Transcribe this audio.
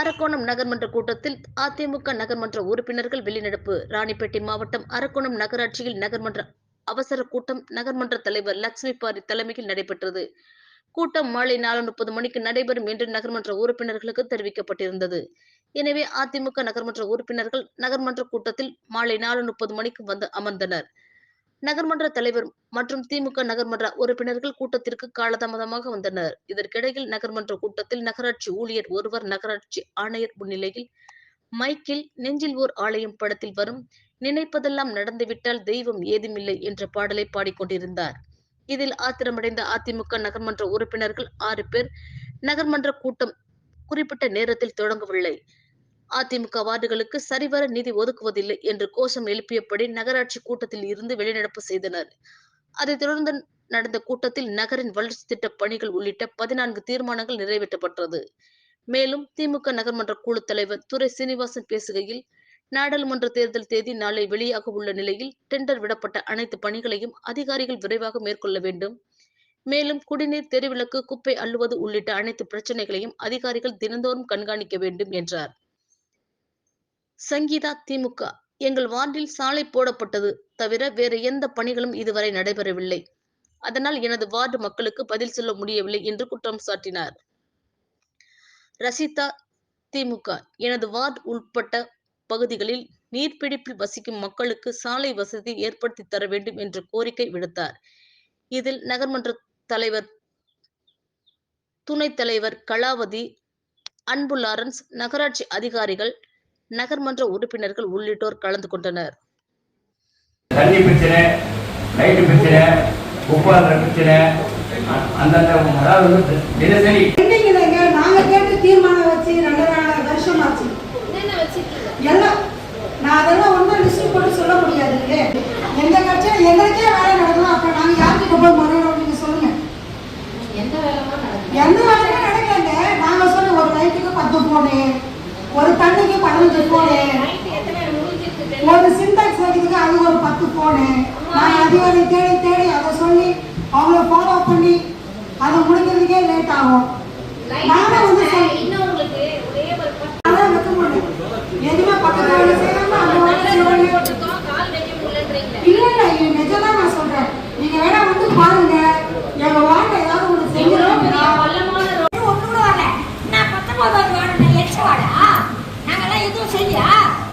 அரக்கோணம் நகர்மன்ற கூட்டத்தில் அதிமுக நகர்மன்ற உறுப்பினர்கள் வெளிநடப்பு. ராணிப்பேட்டை மாவட்டம் அரக்கோணம் நகராட்சியில் நகர்மன்ற அவசர கூட்டம் நகர்மன்ற தலைவர் லட்சுமி பாரி தலைமையில் நடைபெற்றது. கூட்டம் மாலை நாலு முப்பது மணிக்கு நடைபெறும் என்று நகர்மன்ற உறுப்பினர்களுக்கு தெரிவிக்கப்பட்டிருந்தது. எனவே அதிமுக நகர்மன்ற உறுப்பினர்கள் நகர்மன்ற கூட்டத்தில் மாலை நாலு முப்பது மணிக்கு வந்து அமர்ந்தனர். நகர்மன்ற தலைவர் மற்றும் திமுக நகர்மன்ற உறுப்பினர்கள் கூட்டத்திற்கு காலதாமதமாக வந்தனர். இதற்கிடையில் நகர்மன்ற கூட்டத்தில் நகராட்சி ஊழியர் ஒருவர் நகராட்சி ஆணையர் முன்னிலையில் மைக்கில் நெஞ்சில் ஓர் ஆலயம் படத்தில் வரும் நினைப்பதெல்லாம் நடந்துவிட்டால் தெய்வம் ஏதுமில்லை என்ற பாடலை பாடிக்கொண்டிருந்தார். இதில் ஆத்திரமடைந்த அதிமுக நகர்மன்ற உறுப்பினர்கள் ஆறு பேர் நகர்மன்ற கூட்டம் குறிப்பிட்ட நேரத்தில் தொடங்கவில்லை. அதிமுக வார்டுகளுக்கு சரிவர நிதி ஒதுக்குவதில்லை என்று கோஷம் எழுப்பியபடி நகராட்சி கூட்டத்தில் இருந்து வெளிநடப்பு செய்தனர். அதைத் தொடர்ந்து நடந்த கூட்டத்தில் நகரின் வளர்ச்சி திட்ட பணிகள் உள்ளிட்ட பதினான்கு தீர்மானங்கள் நிறைவேற்றப்பட்டது. மேலும் திமுக நகர்மன்ற குழு தலைவர் துரை சீனிவாசன் பேசுகையில் நாடாளுமன்ற தேர்தல் தேதி நாளை வெளியாக உள்ள நிலையில் டெண்டர் விடப்பட்ட அனைத்து பணிகளையும் அதிகாரிகள் விரைவாக மேற்கொள்ள வேண்டும். மேலும் குடிநீர் தெருவிளக்கு குப்பை அள்ளுவது உள்ளிட்ட அனைத்து பிரச்சனைகளையும் அதிகாரிகள் தினந்தோறும் கண்காணிக்க வேண்டும் என்றார். சங்கீதா திமுக. எங்கள் வார்டில் சாலை போடப்பட்டது தவிர வேறு எந்த பணிகளும் இதுவரை நடைபெறவில்லை. அதனால் எனது வார்டு மக்களுக்கு பதில் சொல்ல முடியவில்லை என்று குற்றம் சாட்டினார். ரசிதா திமுக. எனது வார்டு உட்பட்ட பகுதிகளில் நீர்பிடிப்பில் வசிக்கும் மக்களுக்கு சாலை வசதி ஏற்படுத்தி தர வேண்டும் என்று கோரிக்கை விடுத்தார். இதில் நகர்மன்ற தலைவர் துணைத் தலைவர் கலாவதி அன்பு லாரன்ஸ் நகராட்சி அதிகாரிகள் நகர்மன்ற உறுப்பினர்கள் உள்ளிட்டோர் கலந்து கொண்டனர். தண்ணி பிரச்சனை லைட்டு பிரச்சனை உப்பாடுற பிரச்சனை அ- அந்தந்த அதாவது வந்து தினசரி. இல்லைங்க நாங்க கேட்டு தீர்மானம் வச்சு ரெண்டு நாலு வருஷம் ஆச்சு எல்லாம் நான் அதெல்லாம் ஒன்றும் லிஸ்ட் போட்டு சொல்ல முடியாது எந்த கட்சியில் எங்களுக்கே வேலை நடக்கணும் அப்ப நாங்க யார்கிட்ட போய் முறையிடணும் நீங்க சொல்லுங்க. எந்த வேலைமா எந்த வேலையும் நடக்கலங்க. நாங்க சொன்ன ஒரு லைட்டுக்கு பத்து போனு ஒரு பத்து போனு நான் அதிகாரி தேடி தேடி அதை சொல்லி அவங்கள ஃபாலோ பண்ணி அதை முடிக்கிறதுக்கே லேட் ஆகும். நானும் வந்து சொல் இன்னும் உங்களுக்கு ஒரே ஒரு பத்து அதான் வைக்க முடியும் எதுவுமே பக்கத்துல